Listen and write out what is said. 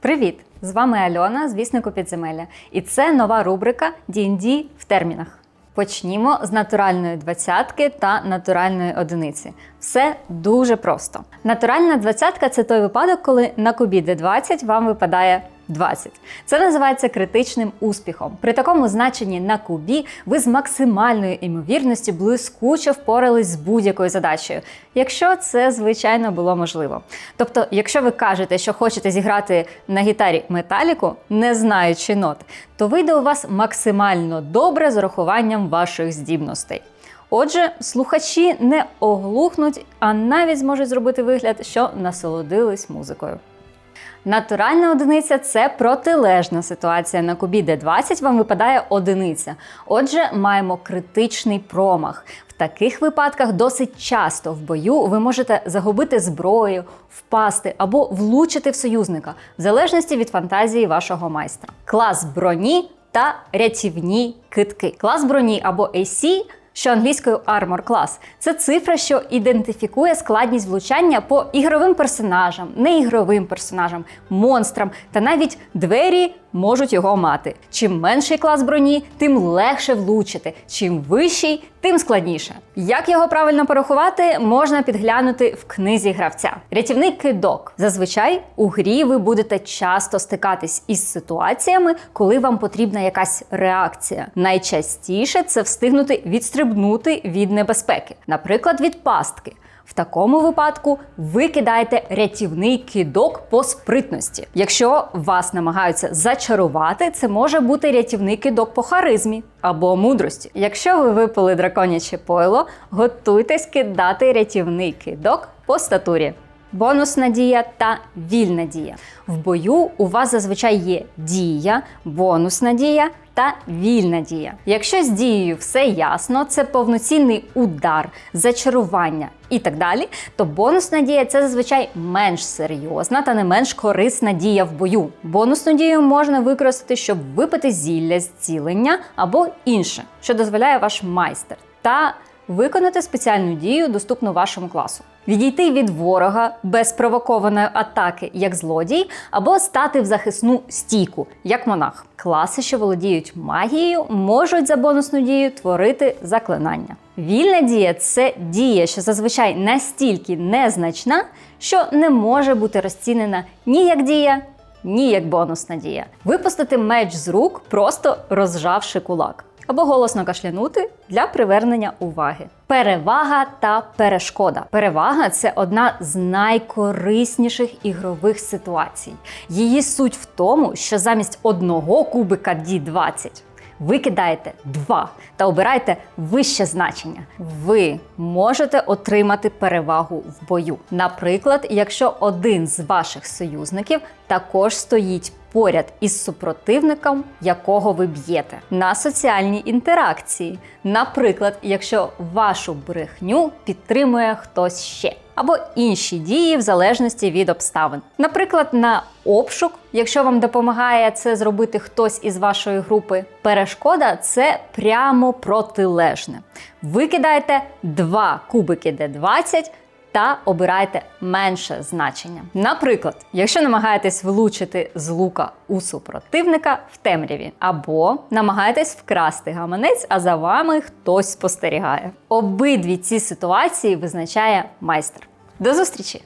Привіт! З вами Альона з віснику підземелля. І це нова рубрика D&D в термінах. Почнімо з натуральної двадцятки та натуральної одиниці. Все дуже просто. Натуральна двадцятка це той випадок, коли на кубі D20 вам випадає 20. Це називається критичним успіхом. При такому значенні на кубі ви з максимальною імовірністю блискуче впорались з будь-якою задачею, якщо це звичайно було можливо. Тобто, якщо ви кажете, що хочете зіграти на гітарі металіку, не знаючи нот, то вийде у вас максимально добре з урахуванням ваших здібностей. Отже, слухачі не оглухнуть, а навіть зможуть зробити вигляд, що насолодились музикою. Натуральна одиниця це протилежна ситуація. На кубі D20 вам випадає одиниця. Отже, маємо критичний промах. В таких випадках досить часто в бою ви можете загубити зброю, впасти або влучити в союзника, в залежності від фантазії вашого майстра. Клас броні та рятівні китки. Клас броні або AC – що англійською Armor Class – це цифра, що ідентифікує складність влучання по ігровим персонажам, неігровим персонажам, монстрам та навіть двері можуть його мати. Чим менший клас броні, тим легше влучити. Чим вищий, тим складніше. Як його правильно порахувати, можна підглянути в книзі гравця. Рятівний кидок. Зазвичай у грі ви будете часто стикатись із ситуаціями, коли вам потрібна якась реакція. Найчастіше це встигнути відстрибнути від небезпеки, наприклад, від пастки. В такому випадку ви кидаєте рятівний кидок по спритності. Якщо вас намагаються зачарувати, це може бути рятівний кидок по харизмі або мудрості. Якщо ви випили драконяче пойло, готуйтесь кидати рятівний кидок по статурі. Бонусна дія та вільна дія. В бою у вас зазвичай є дія, бонусна дія та вільна дія. Якщо з дією все ясно, це повноцінний удар, зачарування і так далі, то бонусна дія це зазвичай менш серйозна та не менш корисна дія в бою. Бонусну дію можна використати, щоб випити зілля зцілення або інше, що дозволяє ваш майстер. Та виконати спеціальну дію, доступну вашому класу. Відійти від ворога без провокованої атаки, як злодій, або стати в захисну стійку, як монах. Класи, що володіють магією, можуть за бонусну дію творити заклинання. Вільна дія це дія, що зазвичай настільки незначна, що не може бути розцінена ні як дія, ні як бонусна дія. Випустити меч з рук, просто розжавши кулак або голосно кашлянути для привернення уваги. Перевага та перешкода. Перевага це одна з найкорисніших ігрових ситуацій. Її суть в тому, що замість одного кубика D20 ви кидаєте два та обираєте вище значення. Ви можете отримати перевагу в бою. Наприклад, якщо один з ваших союзників також стоїть поряд із супротивником, якого ви б'єте, на соціальній інтеракції. Наприклад, якщо вашу брехню підтримує хтось ще. Або інші дії в залежності від обставин. Наприклад, на обшук, якщо вам допомагає це зробити хтось із вашої групи, перешкода це прямо протилежне. Ви кидаєте два кубики D20 та обирайте менше значення. Наприклад, якщо намагаєтесь влучити з лука у супротивника в темряві, або намагаєтесь вкрасти гаманець, а за вами хтось спостерігає. Обидві ці ситуації визначає майстер. До зустрічі!